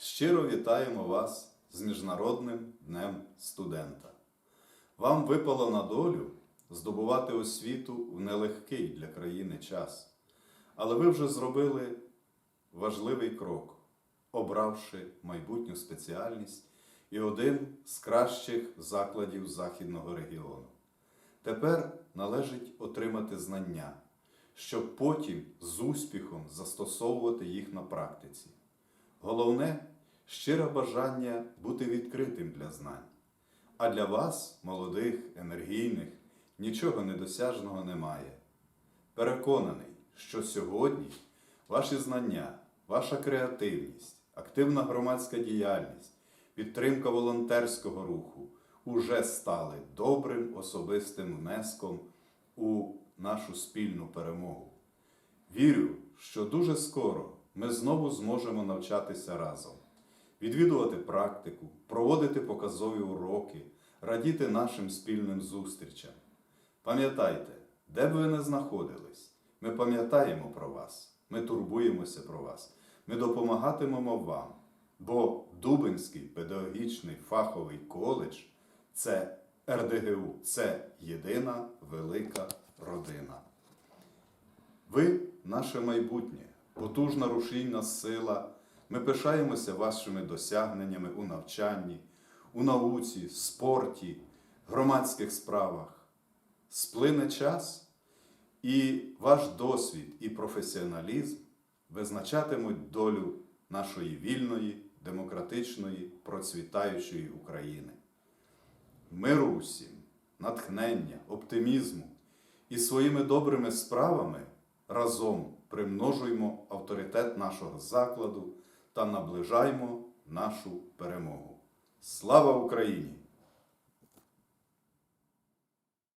Щиро вітаємо вас з Міжнародним днем студента. Вам випало на долю здобувати освіту в нелегкий для країни час. Але ви вже зробили важливий крок, обравши майбутню спеціальність і один з кращих закладів Західного регіону. Тепер належить отримати знання, щоб потім з успіхом застосовувати їх на практиці. Головне щире бажання бути відкритим для знань. А для вас, молодих, енергійних, нічого недосяжного немає. Переконаний, що сьогодні ваші знання, ваша креативність, активна громадська діяльність, підтримка волонтерського руху уже стали добрим особистим внеском у нашу спільну перемогу. Вірю, що дуже скоро ми знову зможемо навчатися разом, відвідувати практику, проводити показові уроки, радіти нашим спільним зустрічам. Пам'ятайте, де б ви не знаходились, ми пам'ятаємо про вас, ми турбуємося про вас, ми допомагатимемо вам, бо Дубинський педагогічний фаховий коледж це РДГУ, це єдина велика родина. Ви наше майбутнє, потужна рушійна сила. Ми пишаємося вашими досягненнями у навчанні, у науці, спорті, громадських справах. Сплине час, і ваш досвід і професіоналізм визначатимуть долю нашої вільної, демократичної, процвітаючої України. Миру усім, натхнення, оптимізму і своїми добрими справами разом примножуємо авторитет нашого закладу та наближаємо нашу перемогу. Слава Україні!